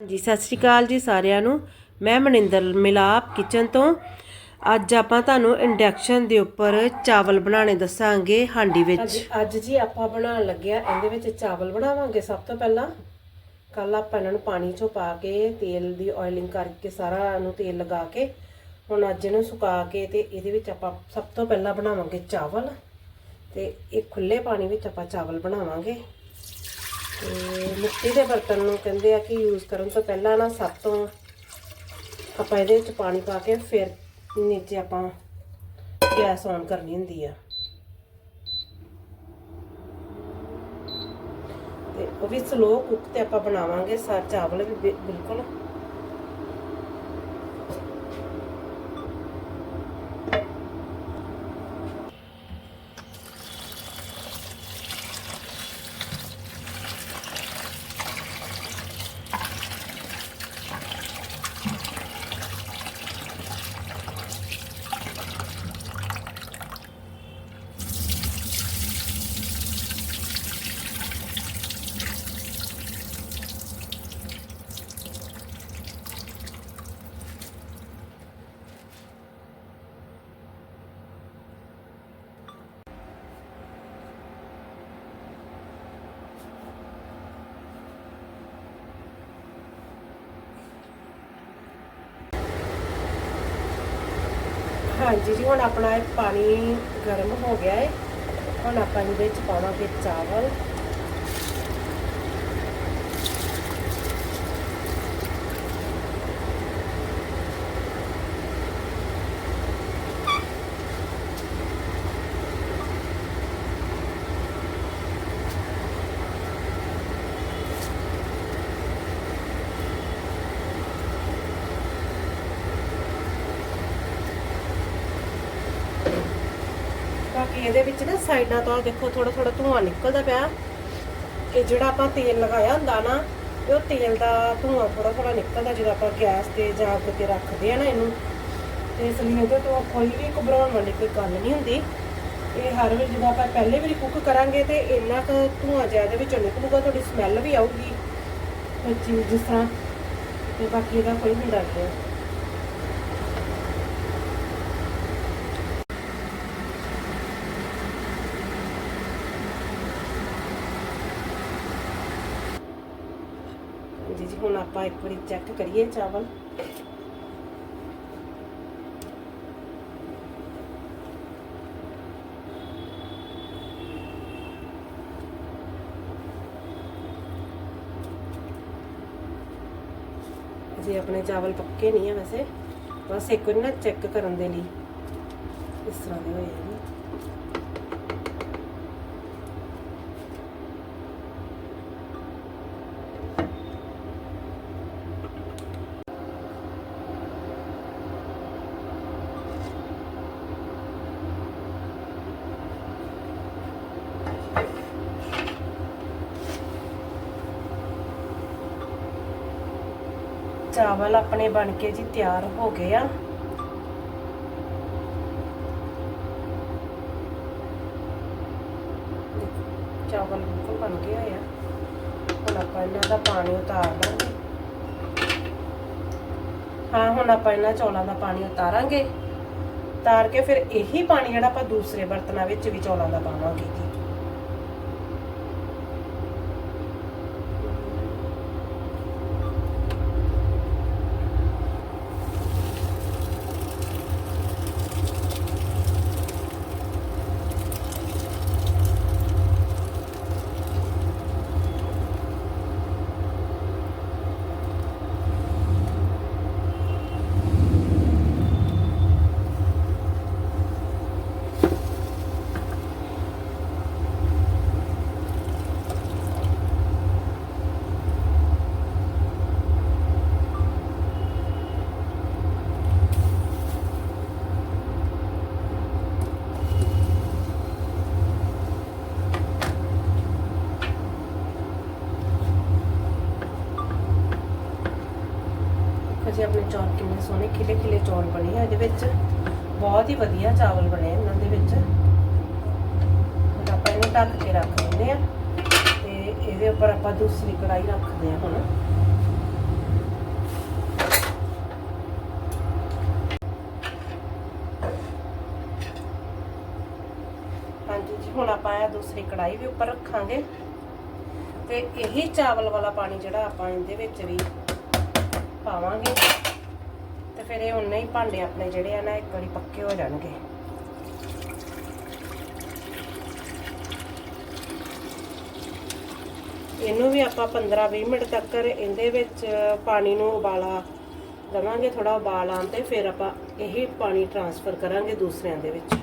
ਜੀ ਸਤਿ ਸ਼੍ਰੀ ਅਕਾਲ ਜੀ ਸਾਰਿਆਂ ਨੂੰ। ਮੈਂ ਮਨਿੰਦਰ ਮਿਲਾਪ ਕਿਚਨ ਤੋਂ। ਅੱਜ ਆਪਾਂ ਤੁਹਾਨੂੰ ਇੰਡਕਸ਼ਨ ਦੇ ਉੱਪਰ ਚਾਵਲ ਬਣਾਉਣੇ ਦੱਸਾਂਗੇ ਹਾਂਡੀ ਵਿੱਚ। ਅੱਜ ਜੀ ਆਪਾਂ ਬਣਾਉਣ ਲੱਗਿਆ ਇਹਦੇ ਵਿੱਚ ਚਾਵਲ ਬਣਾਵਾਂਗੇ ਸਭ ਤੋਂ ਪਹਿਲਾਂ। ਕੱਲ ਆਪਾਂ ਇਹਨਾਂ ਨੂੰ ਪਾਣੀ ਚੋਂ ਪਾ ਕੇ, ਤੇਲ ਦੀ ਆਇਲਿੰਗ ਕਰਕੇ ਸਾਰਾ ਇਹਨੂੰ ਤੇਲ ਲਗਾ ਕੇ, ਹੁਣ ਅੱਜ ਇਹਨੂੰ ਸੁਕਾ ਕੇ ਤੇ ਇਹਦੇ ਵਿੱਚ ਆਪਾਂ ਸਭ ਤੋਂ ਪਹਿਲਾਂ ਬਣਾਵਾਂਗੇ ਚਾਵਲ। ਤੇ ਇਹ ਖੁੱਲੇ ਪਾਣੀ ਵਿੱਚ ਆਪਾਂ ਚਾਵਲ ਬਣਾਵਾਂਗੇ। ਤੇ ਮਿੱਟੀ ਦੇ ਬਰਤਨ ਨੂੰ ਕਹਿੰਦੇ ਆ ਕਿ ਯੂਜ਼ ਕਰਨ ਤੋਂ ਪਹਿਲਾਂ ਨਾ ਸਭ ਤੋਂ ਆਪਾਂ ਇਹਦੇ ਵਿੱਚ ਪਾਣੀ ਪਾ ਕੇ ਫਿਰ ਨੀਚੇ ਆਪਾਂ ਗੈਸ ਔਨ ਕਰਨੀ ਹੁੰਦੀ ਆ। ਤੇ ਉਹ ਵੀ ਸਲੋ ਕੁੱਕ ਤੇ ਆਪਾਂ ਬਣਾਵਾਂਗੇ ਸਾ ਚਾਵਲ ਵੀ ਬਿ- ਬਿਲਕੁਲ। ਹਾਂਜੀ ਜੀ, ਹੁਣ ਆਪਣਾ ਇਹ ਪਾਣੀ ਗਰਮ ਹੋ ਗਿਆ ਹੈ ਹੁਣ ਆਪਾਂ ਇਹਦੇ ਵਿੱਚ ਪਾਵਾਂਗੇ ਚਾਵਲ ਬਾਕੀ ਇਹਦੇ ਵਿੱਚ ਨਾ ਸਾਈਡਾਂ ਤੋਂ ਦੇਖੋ ਥੋੜਾ ਥੋੜਾ ਧੂਆਂ ਨਿਕਲਦਾ ਪਿਆ। ਇਹ ਜਿਹੜਾ ਆਪਾਂ ਤੇਲ ਲਗਾਇਆ ਹੁੰਦਾ ਨਾ, ਇਹ ਉਹ ਤੇਲ ਦਾ ਧੂਆਂ ਥੋੜਾ ਥੋੜਾ ਨਿਕਲਦਾ ਜਦੋਂ ਆਪਾਂ ਗੈਸ ਤੇ ਜਾਂ ਅੱਗ ਰੱਖਦੇ ਆ ਨਾ ਇਹਨੂੰ। ਤੇ ਇਸ ਲਈ ਇਹਦੇ ਤੋਂ ਕੋਈ ਵੀ ਘਬਰਾਉਣ ਵਾਲੀ ਕੋਈ ਗੱਲ ਨਹੀਂ ਹੁੰਦੀ। ਇਹ ਹਰ ਵਾਰ ਜਦੋਂ ਆਪਾਂ ਪਹਿਲੇ ਵਾਰੀ ਕੁੱਕ ਕਰਾਂਗੇ ਤੇ ਇੰਨਾ ਕੁ ਧੂਆਂ ਜ਼ਿਆਦਾ ਵਿੱਚੋਂ ਨਿਕਲੂਗਾ, ਤੁਹਾਡੀ ਸਮੈਲ ਵੀ ਆਊਗੀ। ਚੀਜ਼ ਜਿਸ ਤਰ੍ਹਾਂ ਤੇ ਬਾਕੀ ਇਹਦਾ ਕੋਈ ਹੁੰਦਾ ਨਹੀਂ ਜੀ ਜੀ, ਹੁਣ ਆਪਾਂ ਇੱਕ ਵਾਰੀ ਚੈੱਕ ਕਰੀਏ ਚਾਵਲ। ਜੀ ਆਪਣੇ ਚਾਵਲ ਪੱਕੇ ਨਹੀਂ ਆ ਵੈਸੇ। ਬਸ ਇੱਕ ਵਾਰੀ ਨਾ ਚੈੱਕ ਕਰਨ ਦੇ ਲਈ। ਇਸ ਤਰ੍ਹਾਂ ਦੇ ਹੋਏ ਆ ਜੀ ਚਾਵਲ ਆਪਣੇ ਬਣ ਕੇ ਜੀ ਤਿਆਰ ਹੋ ਗਏ ਆ। ਚਾਵਲ ਬਿਲਕੁਲ ਬਣ ਗਏ ਆ। ਹੁਣ ਆਪਾਂ ਇਹਨਾਂ ਦਾ ਪਾਣੀ ਉਤਾਰ ਲਾਂਗੇ। ਹਾਂ, ਹੁਣ ਆਪਾਂ ਇਹਨਾਂ ਚੌਲਾਂ ਦਾ ਪਾਣੀ ਉਤਾਰਾਂਗੇ। ਉਤਾਰ ਕੇ ਫਿਰ ਇਹੀ ਪਾਣੀ ਜਿਹੜਾ ਆਪਾਂ ਦੂਸਰੇ ਬਰਤਨਾਂ ਵਿੱਚ ਵੀ ਚੌਲਾਂ ਦਾ ਪਾਵਾਂਗੇ ਜੀ। ਜੀ ਆਪਣੇ ਚੌਲ ਕਿੰਨੇ ਸੋਹਣੇ, ਖਿਲੇ ਖਿਲੇ ਚੌਲ ਬਣੇ ਆ। ਇਹਦੇ ਵਿੱਚ ਬਹੁਤ ਹੀ ਵਧੀਆ ਚਾਵਲ ਬਣੇ ਇਹਨਾਂ ਦੇ ਵਿੱਚ। ਹੁਣ ਆਪਾਂ ਇਹਨੂੰ ਢੱਕ ਕੇ ਰੱਖ ਦਿੰਦੇ ਆ। ਤੇ ਇਹਦੇ ਉੱਪਰ ਆਪਾਂ ਦੂਸਰੀ ਕੜਾਈ ਰੱਖਦੇ ਆ ਹੁਣ। ਹਾਂਜੀ ਜੀ, ਹੁਣ ਆਪਾਂ ਇਹ ਦੂਸਰੀ ਕੜਾਈ ਵੀ ਉੱਪਰ ਰੱਖਾਂਗੇ। ਤੇ ਇਹੀ ਚਾਵਲ ਵਾਲਾ ਪਾਣੀ ਜਿਹੜਾ ਆਪਾਂ ਇਹਦੇ ਵਿੱਚ ਵੀ ਪਾਵਾਂਗੇ। ਤੇ ਫਿਰ ਇਹ ਉਨੇ ਹੀ ਭਾਂਡੇ ਆਪਣੇ ਜਿਹੜੇ ਆ ਨਾ, ਇੱਕ ਵਾਰੀ ਪੱਕੇ ਹੋ ਜਾਣਗੇ। ਇਹਨੂੰ ਵੀ ਆਪਾਂ 15-20 ਮਿੰਟ ਤੱਕ ਇਹਦੇ ਵਿੱਚ ਪਾਣੀ ਨੂੰ ਉਬਾਲਾ ਦਵਾਂਗੇ ਥੋੜਾ ਉਬਾਲ ਆਉਣ ਤੇ ਫਿਰ ਆਪਾਂ ਇਹੀ ਪਾਣੀ ਟਰਾਂਸਫਰ ਕਰਾਂਗੇ ਦੂਸਰਿਆਂ ਦੇ ਵਿੱਚ।